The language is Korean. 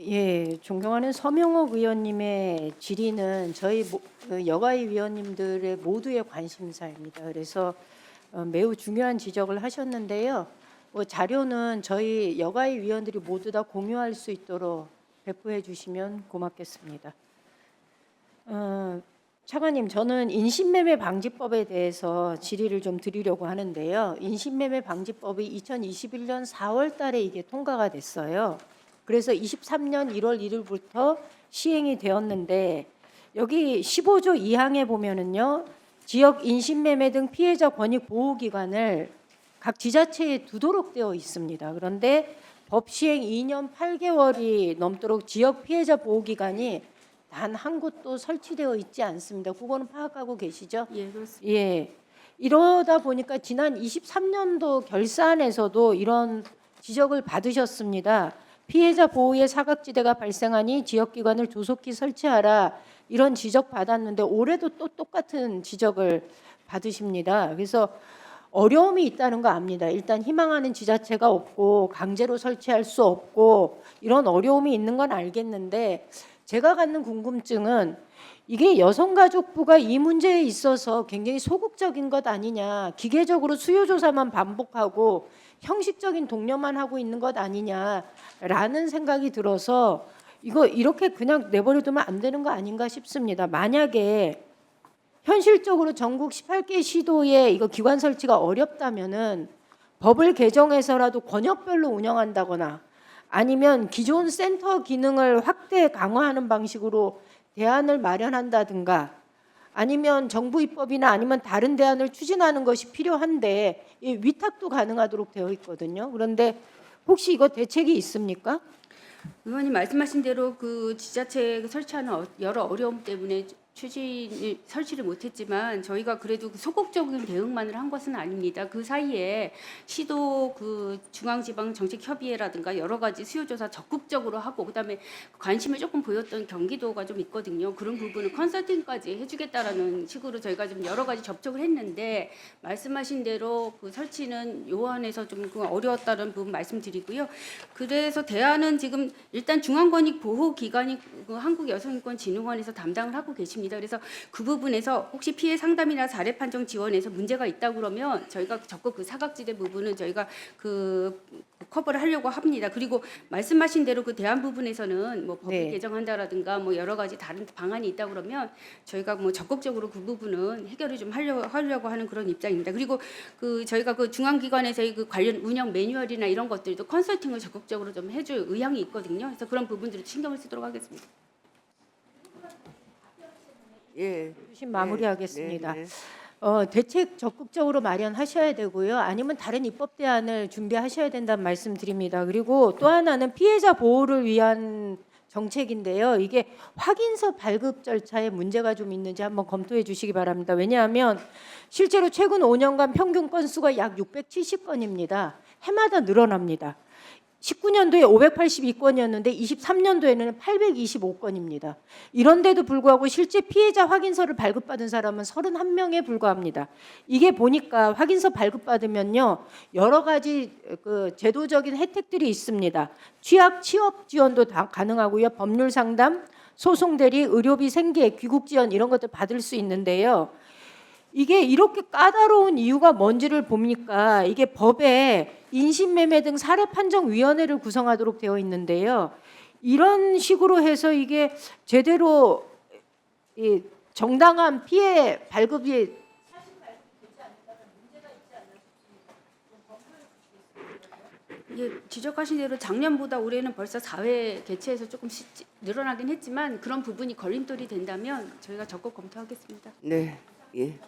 예, 존경하는 서명옥 의원님의 질의는 저희 모- 그 여가위 위원님들의 모두의 관심사입니다. 그래서 어, 매우 중요한 지적을 하셨는데요. 뭐 자료는 저희 여가위 위원들이 모두 다 공유할 수 있도록 배포해 주시면 고맙겠습니다. 어, 차관님, 저는 인신매매 방지법에 대해서 질의를 좀 드리려고 하는데요. 인신매매 방지법이 2021년 4월 달에 이게 통과가 됐어요. 그래서 23년 1월 1일부터 시행이 되었는데 여기 15조 2항에 보면은요. 지역 인신매매 등 피해자 권익 보호 기관을 각 지자체에 두도록 되어 있습니다. 그런데 법 시행 2년 8개월이 넘도록 지역 피해자 보호 기관이 단 한 곳도 설치되어 있지 않습니다. 그거는 파악하고 계시죠? 예, 그렇습니다. 예. 이러다 보니까 지난 23년도 결산에서도 이런 지적을 받으셨습니다. 피해자 보호의 사각지대가 발생하니 지역기관을 조속히 설치하라 이런 지적 받았는데 올해도 또 똑같은 지적을 받으십니다. 그래서 어려움이 있다는 거 압니다. 일단 희망하는 지자체가 없고 강제로 설치할 수 없고 이런 어려움이 있는 건 알겠는데 제가 갖는 궁금증은 이게 여성가족부가 이 문제에 있어서 굉장히 소극적인 것 아니냐, 기계적으로 수요조사만 반복하고 형식적인 독려만 하고 있는 것 아니냐라는 생각이 들어서 이거 이렇게 그냥 내버려두면 안 되는 거 아닌가 싶습니다. 만약에 현실적으로 전국 18개 시도에 이거 기관 설치가 어렵다면은 법을 개정해서라도 권역별로 운영한다거나 아니면 기존 센터 기능을 확대 강화하는 방식으로 대안을 마련한다든가 아니면 정부 입법이나 아니면 다른 대안을 추진하는 것이 필요한데 이 위탁도 가능하도록 되어 있거든요. 그런데 혹시 이거 대책이 있습니까? 의원님 말씀하신 대로 그 지자체 설치하는 어- 여러 어려움 때문에 추진 설치를 못했지만 저희가 그래도 그 소극적인 대응만을 한 것은 아닙니다. 그 사이에 시도 그 중앙지방정책협의회라든가 여러 가지 수요조사 적극적으로 하고 그다음에 관심을 조금 보였던 경기도가 좀 있거든요. 그런 부분은 컨설팅까지 해주겠다라는 식으로 저희가 좀 여러 가지 접촉을 했는데 말씀하신 대로 그 설치는 요원에서 좀그 어려웠다는 부분 말씀드리고요. 그래서 대안은 지금 일단 중앙권익 보호기관이 그 한국여성인권진흥원에서 담당을 하고 계십니다. 그래서 그 부분에서 혹시 피해 상담이나 사례 판정 지원에서 문제가 있다 그러면 저희가 적극 그 사각지대 부분은 저희가 그 커버를 하려고 합니다. 그리고 말씀하신 대로 그 대안 부분에서는 뭐 법을 네. 개정한다라든가 뭐 여러 가지 다른 방안이 있다 그러면 저희가 뭐 적극적으로 그 부분은 해결을 좀 하려고 하려고 하는 그런 입장입니다. 그리고 그 저희가 그 중앙기관에서의 그 관련 운영 매뉴얼이나 이런 것들도 컨설팅을 적극적으로 좀 해줄 의향이 있거든요. 그래서 그런 부분들을 신경을 쓰도록 하겠습니다. 예. 주신 마무리하겠습니다. 네, 네. 어, 대책 적극적으로 마련하셔야 되고요. 아니면 다른 입법 대안을 준비하셔야 된다는 말씀드립니다. 그리고 또 하나는 피해자 보호를 위한 정책인데요. 이게 확인서 발급 절차에 문제가 좀 있는지 한번 검토해 주시기 바랍니다. 왜냐하면 실제로 최근 5년간 평균 건수가 약 670건입니다. 해마다 늘어납니다. 19년도에 582건이었는데 23년도에는 825건입니다. 이런데도 불구하고 실제 피해자 확인서를 발급받은 사람은 31명에 불과합니다. 이게 보니까 확인서 발급받으면요 여러 가지 그 제도적인 혜택들이 있습니다. 취약 취업 지원도 다 가능하고요. 법률 상담, 소송 대리, 의료비 생계, 귀국 지원 이런 것들 받을 수 있는데요. 이게 이렇게 까다로운 이유가 뭔지를 봅니까? 이게 법에 인신매매 등 사례 판정 위원회를 구성하도록 되어 있는데요. 이런 식으로 해서 이게 제대로 이 정당한 피해 발급이 예, 지적하신 대로 작년보다 올해는 벌써 4회 개최해서 조금 시- 늘어나긴 했지만 그런 부분이 걸림돌이 된다면 저희가 적극 검토하겠습니다. 네. 예.